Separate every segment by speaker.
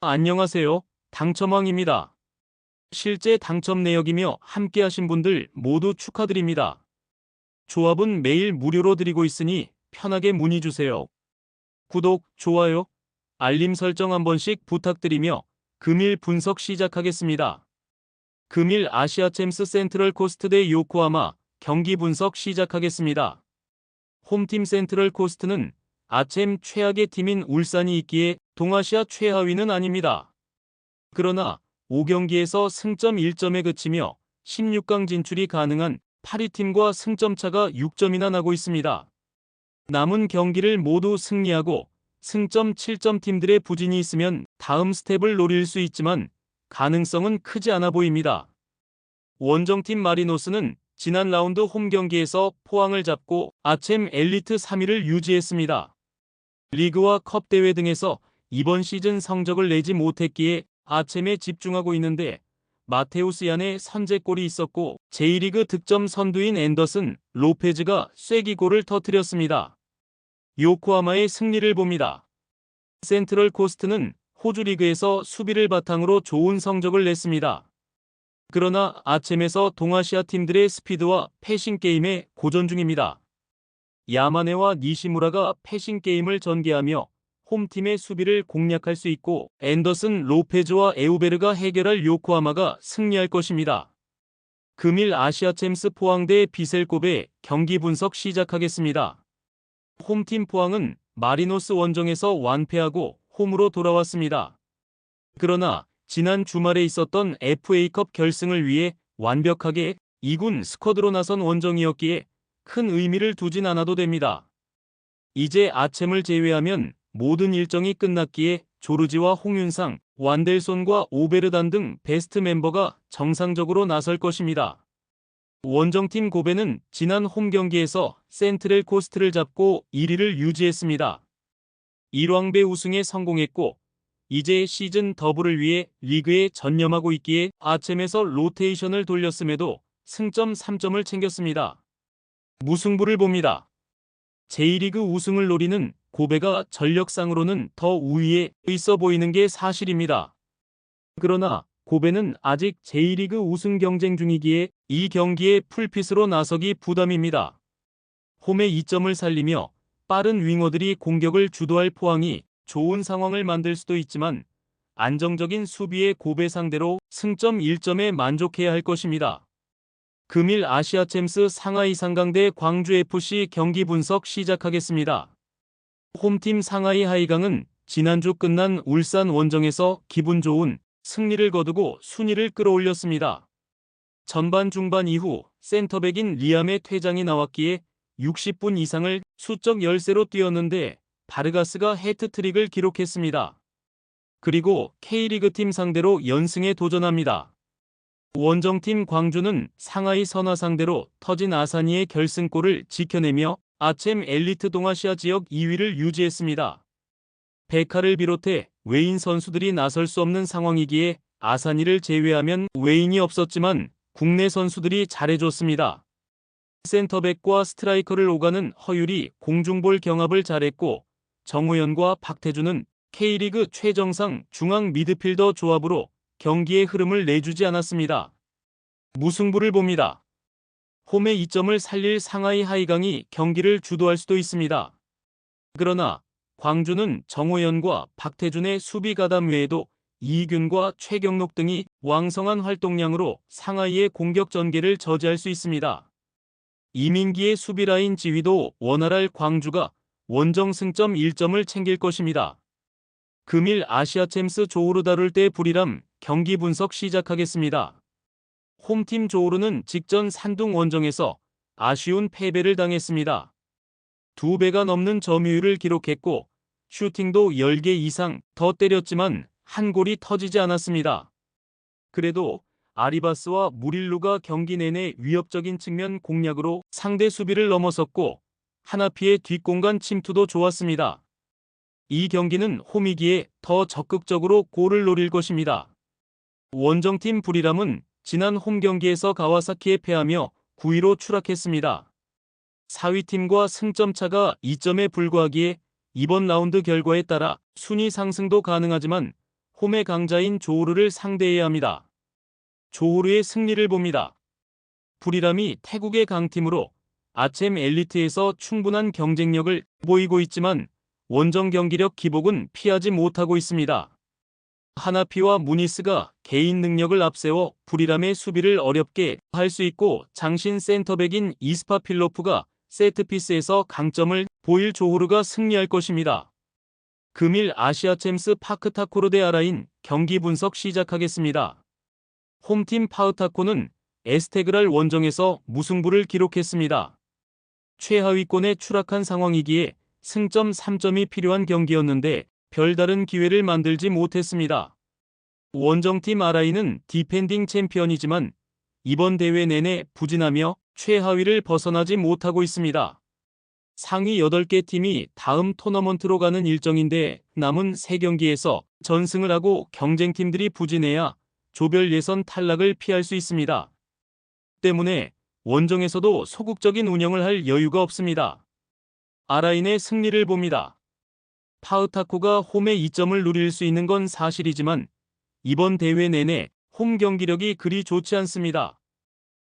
Speaker 1: 안녕하세요. 당첨왕입니다. 실제 당첨 내역이며 함께하신 분들 모두 축하드립니다. 조합은 매일 무료로 드리고 있으니 편하게 문의 주세요. 구독, 좋아요, 알림 설정 한 번씩 부탁드리며 금일 분석 시작하겠습니다. 금일 아시아 챔스 센트럴 코스트 대 요코하마 경기 분석 시작하겠습니다. 홈팀 센트럴 코스트는 아챔 최악의 팀인 울산이 있기에 동아시아 최하위는 아닙니다. 그러나 5경기에서 승점 1점에 그치며 16강 진출이 가능한 8위 팀과 승점 차가 6점이나 나고 있습니다. 남은 경기를 모두 승리하고 승점 7점 팀들의 부진이 있으면 다음 스텝을 노릴 수 있지만 가능성은 크지 않아 보입니다. 원정팀 마리노스는 지난 라운드 홈 경기에서 포항을 잡고 아챔 엘리트 3위를 유지했습니다. 리그와 컵 대회 등에서 이번 시즌 성적을 내지 못했기에 아챔에 집중하고 있는데 마테우스 얀의 선제골이 있었고 제1리그 득점 선두인 앤더슨, 로페즈가 쐐기골을 터뜨렸습니다. 요코하마의 승리를 봅니다. 센트럴 코스트는 호주 리그에서 수비를 바탕으로 좋은 성적을 냈습니다. 그러나 아챔에서 동아시아 팀들의 스피드와 패싱 게임에 고전 중입니다. 야마네와 니시무라가 패싱 게임을 전개하며 홈팀의 수비를 공략할 수 있고 앤더슨 로페즈와 에우베르가 해결할 요코하마가 승리할 것입니다. 금일 아시아 챔스 포항대 비셀곱의 경기 분석 시작하겠습니다. 홈팀 포항은 마리노스 원정에서 완패하고 홈으로 돌아왔습니다. 그러나 지난 주말에 있었던 FA컵 결승을 위해 완벽하게 2군 스쿼드로 나선 원정이었기에 큰 의미를 두진 않아도 됩니다. 이제 아챔을 제외하면 모든 일정이 끝났기에 조르지와 홍윤상, 완델손과 오베르단 등 베스트 멤버가 정상적으로 나설 것입니다. 원정팀 고베는 지난 홈 경기에서 센트렐 코스트를 잡고 1위를 유지했습니다. 1왕배 우승에 성공했고 이제 시즌 더블을 위해 리그에 전념하고 있기에 아챔에서 로테이션을 돌렸음에도 승점 3점을 챙겼습니다. 무승부를 봅니다. 제1리그 우승을 노리는 고베가 전력상으로는 더 우위에 있어 보이는 게 사실입니다. 그러나 고베는 아직 제1리그 우승 경쟁 중이기에 이 경기에 풀핏으로 나서기 부담입니다. 홈의 2점을 살리며 빠른 윙어들이 공격을 주도할 포항이 좋은 상황을 만들 수도 있지만 안정적인 수비의 고베 상대로 승점 1점에 만족해야 할 것입니다. 금일 아시아 챔스 상하이 상강대 광주FC 경기 분석 시작하겠습니다. 홈팀 상하이 하이강은 지난주 끝난 울산 원정에서 기분 좋은 승리를 거두고 순위를 끌어올렸습니다. 전반 중반 이후 센터백인 리암의 퇴장이 나왔기에 60분 이상을 수적 열세로 뛰었는데 바르가스가 해트트릭을 기록했습니다. 그리고 K리그 팀 상대로 연승에 도전합니다. 원정팀 광주는 상하이 선화 상대로 터진 아사니의 결승골을 지켜내며 아챔 엘리트 동아시아 지역 2위를 유지했습니다. 베카를 비롯해 외인 선수들이 나설 수 없는 상황이기에 아사니를 제외하면 외인이 없었지만 국내 선수들이 잘해줬습니다. 센터백과 스트라이커를 오가는 허율이 공중볼 경합을 잘했고 정우현과 박태준은 K리그 최정상 중앙 미드필더 조합으로 경기의 흐름을 내주지 않았습니다. 무승부를 봅니다. 홈의 2점을 살릴 상하이 하이강이 경기를 주도할 수도 있습니다. 그러나 광주는 정호연과 박태준의 수비 가담 외에도 이균과 최경록 등이 왕성한 활동량으로 상하이의 공격 전개를 저지할 수 있습니다. 이민기의 수비 라인 지휘도 원활할 광주가 원정 승점 1점을 챙길 것입니다. 금일 아시아 챔스 조우르 다룰 때 불이람 경기 분석 시작하겠습니다. 홈팀 조우르는 직전 산둥 원정에서 아쉬운 패배를 당했습니다. 두 배가 넘는 점유율을 기록했고 슈팅도 10개 이상 더 때렸지만 한 골이 터지지 않았습니다. 그래도 아리바스와 무릴루가 경기 내내 위협적인 측면 공략으로 상대 수비를 넘어섰고 하나피의 뒷공간 침투도 좋았습니다. 이 경기는 홈이기에 더 적극적으로 골을 노릴 것입니다. 원정팀 부리람은 지난 홈 경기에서 가와사키에 패하며 9위로 추락했습니다. 4위 팀과 승점 차가 2점에 불과하기에 이번 라운드 결과에 따라 순위 상승도 가능하지만 홈의 강자인 조우르를 상대해야 합니다. 조우르의 승리를 봅니다. 불이람이 태국의 강팀으로 아챔 엘리트에서 충분한 경쟁력을 보이고 있지만 원정 경기력 기복은 피하지 못하고 있습니다. 하나피와 무니스가 개인 능력을 앞세워 불이람의 수비를 어렵게 할 수 있고 장신 센터백인 이스파 필로프가 세트피스에서 강점을 보일 조호르가 승리할 것입니다. 금일 아시아 챔스 파크타코르 대 아라인 경기 분석 시작하겠습니다. 홈팀 파우타코는 에스테그랄 원정에서 무승부를 기록했습니다. 최하위권에 추락한 상황이기에 승점 3점이 필요한 경기였는데 별다른 기회를 만들지 못했습니다. 원정팀 아라이는 디펜딩 챔피언이지만 이번 대회 내내 부진하며 최하위를 벗어나지 못하고 있습니다. 상위 8개 팀이 다음 토너먼트로 가는 일정인데 남은 3경기에서 전승을 하고 경쟁팀들이 부진해야 조별 예선 탈락을 피할 수 있습니다. 때문에 원정에서도 소극적인 운영을 할 여유가 없습니다. 아라인의 승리를 봅니다. 파우타코가 홈에 2점을 누릴 수 있는 건 사실이지만 이번 대회 내내 홈 경기력이 그리 좋지 않습니다.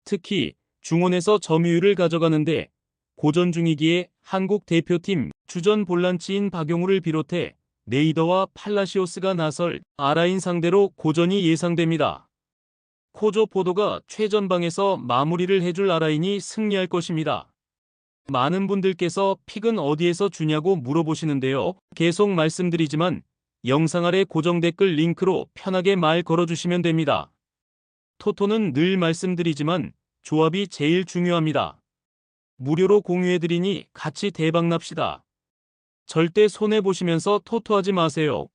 Speaker 1: 특히 중원에서 점유율을 가져가는데 고전 중이기에 한국 대표팀 주전 볼란치인 박용우를 비롯해 네이더와 팔라시오스가 나설 아라인 상대로 고전이 예상됩니다. 코조 포도가 최전방에서 마무리를 해줄 아라인이 승리할 것입니다. 많은 분들께서 픽은 어디에서 주냐고 물어보시는데요. 계속 말씀드리지만 영상 아래 고정 댓글 링크로 편하게 말 걸어주시면 됩니다. 토토는 늘 말씀드리지만 조합이 제일 중요합니다. 무료로 공유해드리니 같이 대박납시다. 절대 손해보시면서 토토하지 마세요.